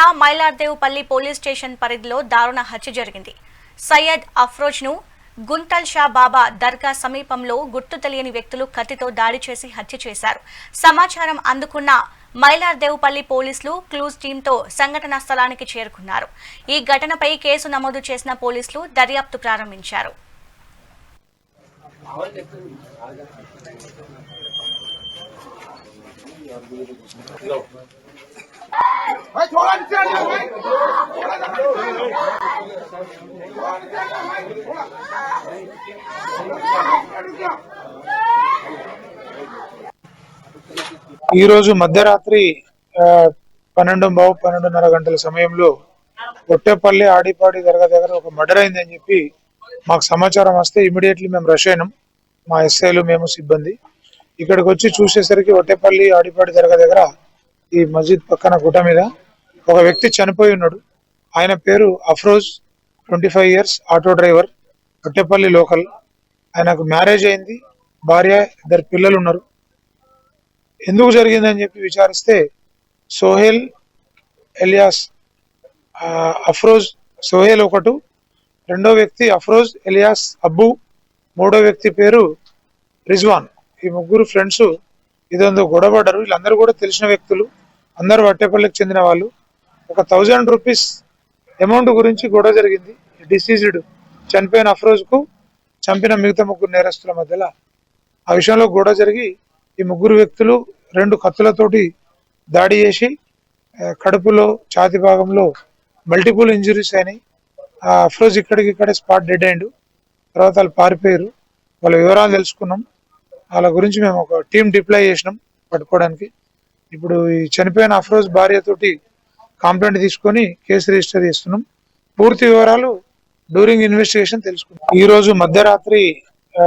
జిల్లా Mailardevpally police station పరిధిలో దారుణ హత్య జరిగింది. సయ్యద్ అఫ్రోజ్ను గుంతల్ షా బాబా దర్గా సమీపంలో గుర్తు తెలియని వ్యక్తులు కత్తితో దాడి చేసి హత్య చేశారు. సమాచారం అందుకున్న మైలార్దేవుపల్లి పోలీసులు క్లూజ్ టీంతో సంఘటనా స్థలానికి చేరుకున్నారు. ఈ ఘటనపై కేసు నమోదు చేసిన పోలీసులు దర్యాప్తు ప్రారంభించారు. ఈ రోజు మధ్యరాత్రి పన్నెండు బావు పన్నెండున్నర గంటల సమయంలో ఒట్టేపల్లి ఆడిపాడి దగ్గర దగ్గర ఒక మర్డర్ అయిందని చెప్పి మాకు సమాచారం వస్తే ఇమీడియట్లీ మేము రష్ అయినాం. మా ఎస్ఐలు మేము సిబ్బంది. ఇక్కడికి వచ్చి చూసేసరికి ఒట్టేపల్లి ఆడిపాడి దగ్గర దగ్గర ఈ మస్జిద్ పక్కన గుట్ట మీద ఒక వ్యక్తి చనిపోయి ఉన్నాడు. ఆయన పేరు Afroz twenty five years auto driver Attepalli local. ఆయనకు మ్యారేజ్ అయింది భార్య ఇద్దరు పిల్లలు ఉన్నారు. ఎందుకు జరిగిందని చెప్పి విచారిస్తే సోహెల్ ఎలియాస్ అఫ్రోజ్ సోహెల్ ఒకటు రెండో వ్యక్తి అఫ్రోజ్ ఎలియాస్ అబ్బు మూడో వ్యక్తి పేరు రిజ్వాన్. ఈ ముగ్గురు ఫ్రెండ్స్ ఇదంతా గొడవపడ్డారు వీళ్ళందరూ కూడా తెలిసిన వ్యక్తులు. అందరూ వట్టేపల్లికి చెందిన వాళ్ళు. ఒక థౌజండ్ రూపీస్ అమౌంట్ గురించి గొడవ జరిగింది. డిసీజ్డ్ చనిపోయిన అఫ్రోజ్కు చంపిన మిగతా ముగ్గురు నేరస్తుల మధ్యలో ఆ విషయంలో గొడవ జరిగి ఈ ముగ్గురు వ్యక్తులు రెండు కత్తులతోటి దాడి చేసి కడుపులో ఛాతి భాగంలో మల్టిపుల్ ఇంజురీస్ అయినాయి. ఆ అఫ్రోజ్ ఇక్కడికి ఇక్కడే స్పాట్ డెడ్ అయిండు. తర్వాత వాళ్ళు పారిపోయారు. వాళ్ళ వివరాలు తెలుసుకున్నాం. వాళ్ళ గురించి మేము ఒక టీం డిప్లై చేసినాం పట్టుకోవడానికి. ఇప్పుడు ఈ చనిపోయిన అఫ్రోజ్ భార్యతోటి కంప్లైంట్ తీసుకొని కేసు రిజిస్టర్ చేస్తున్నాం. పూర్తి వివరాలు డ్యూరింగ్ ఇన్వెస్టిగేషన్ తెలుసుకున్నాం ఈ రోజు మధ్యరాత్రి ఆ,